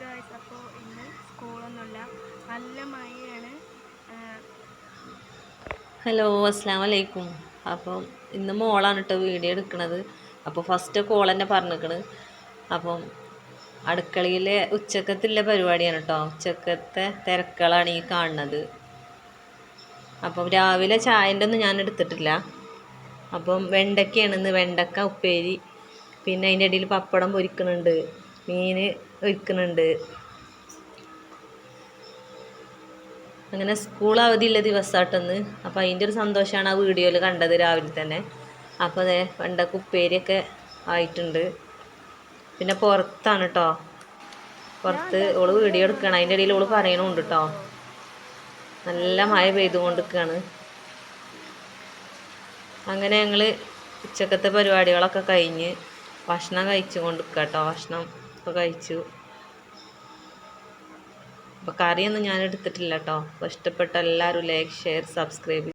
Guys അപ്പോൾ ഇന്ന് സ്കൂളൊന്നുമില്ല. നല്ല മഴയാണ്. ഹലോ അസ്സാം വലൈക്കും അപ്പം ഇന്ന് മോളാണ് കേട്ടോ വീഡിയോ എടുക്കുന്നത് അപ്പോൾ ഫസ്റ്റ് കോൾ തന്നെ പറഞ്ഞിരിക്കണ് അപ്പം അടുക്കളയിലെ ഉച്ചക്കത്തിലെ പരിപാടിയാണ് കേട്ടോ ഉച്ചക്കത്തെ തിരക്കുകളാണ് ഈ കാണുന്നത്. അപ്പം രാവിലെ ചായന്റെ ഒന്നും ഞാൻ എടുത്തിട്ടില്ല. അപ്പം വെണ്ടയ്ക്കയാണ് ഇന്ന്. വെണ്ടക്ക ഉപ്പേരി. പിന്നെ അതിന്റെ ഇടയിൽ പപ്പടം പൊരിക്കുന്നുണ്ട് മീൻ ഒഴിക്കുന്നുണ്ട് അങ്ങനെ സ്കൂൾ അവധിയുള്ള ദിവസമായിട്ടൊന്ന് അപ്പോൾ അതിന്റെ ഒരു സന്തോഷമാണ് ആ വീഡിയോയിൽ കണ്ടത് രാവിലെ തന്നെ. അപ്പോൾ അതെ പണ്ടൊക്കെ ഉപ്പേരിയൊക്കെ ആയിട്ടുണ്ട്. പിന്നെ പുറത്താണ് കേട്ടോ പുറത്ത് ഓൾ വീഡിയോ എടുക്കണം. അതിന്റെ ഇടയിൽ ഓൾ പറയണമുണ്ട് കേട്ടോ നല്ല മഴ പെയ്തുകൊണ്ടിരിക്കുകയാണ് അങ്ങനെ ഞങ്ങൾ ഉച്ചക്കത്തെ പരിപാടികളൊക്കെ കഴിഞ്ഞ് ഭക്ഷണം കഴിച്ചു കൊണ്ടിരിക്കുക കേട്ടോ ഭക്ഷണം ഒക്കെ കഴിച്ചു അപ്പോൾ കറിയൊന്നും ഞാൻ എടുത്തിട്ടില്ല കേട്ടോ. അപ്പോൾ ഇഷ്ടപ്പെട്ട എല്ലാവരും ലൈക്ക് ഷെയർ സബ്സ്ക്രൈബ്